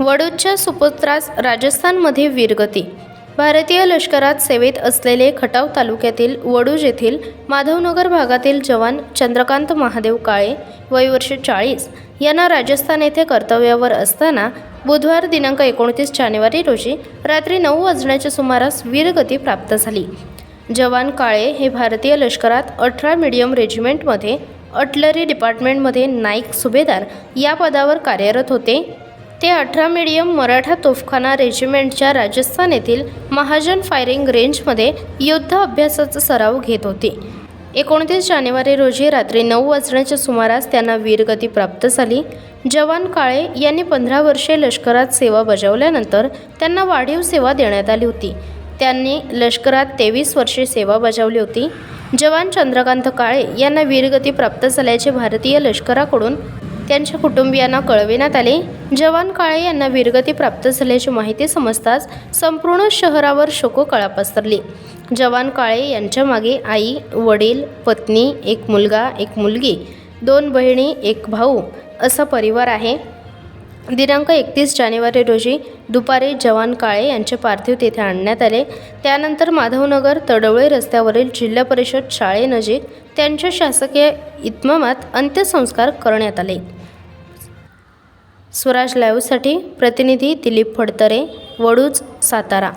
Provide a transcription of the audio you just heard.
वडूदच्या सुपुत्रास राजस्थानमध्ये वीरगती. भारतीय लष्करात सेवेत असलेले खटाव तालुक्यातील वडूज येथील माधवनगर भागातील जवान चंद्रकांत महादेव काळे वयवर्ष चाळीस यांना राजस्थान येथे कर्तव्यावर असताना बुधवार दिनांक एकोणतीस जानेवारी रोजी रात्री नऊ वाजण्याच्या सुमारास वीरगती प्राप्त झाली. जवान काळे हे भारतीय लष्करात अठरा मीडियम रेजिमेंटमध्ये अटलरी डिपार्टमेंटमध्ये नाईक सुभेदार या पदावर कार्यरत होते. ते अठरा मीडियम मराठा तोफखाना रेजिमेंटच्या राजस्थान येथील महाजन फायरिंग रेंजमध्ये युद्ध अभ्यासाचा सराव घेत होते. एकोणतीस जानेवारी रोजी रात्री नऊ वाजण्याच्या सुमारास त्यांना वीरगती प्राप्त झाली. जवान काळे यांनी पंधरा वर्षे लष्करात सेवा बजावल्यानंतर त्यांना वाढीव सेवा देण्यात आली होती. त्यांनी लष्करात तेवीस वर्षे सेवा बजावली होती. जवान चंद्रकांत काळे यांना वीरगती प्राप्त झाल्याचे भारतीय लष्कराकडून त्यांच्या कुटुंबियांना कळविण्यात आले. जवान काळे यांना वीरगती प्राप्त झाल्याची माहिती समजताच संपूर्ण शहरावर शोककळा पसरली. जवान काळे यांच्या मागे आई वडील पत्नी एक मुलगा एक मुलगी दोन बहिणी एक भाऊ असा परिवार आहे. दिनांक एकतीस जानेवारी रोजी दुपारी जवान काळे यांचे पार्थिव तेथे आणण्यात आले. त्यानंतर माधवनगर तडवळे रस्त्यावरील जिल्हा परिषद शाळेनजीक त्यांच्या शासकीय इतमामात अंत्यसंस्कार करण्यात आले. स्वराज लाईव्हसाठी प्रतिनिधी दिलीप फडतरे वडूज सातारा.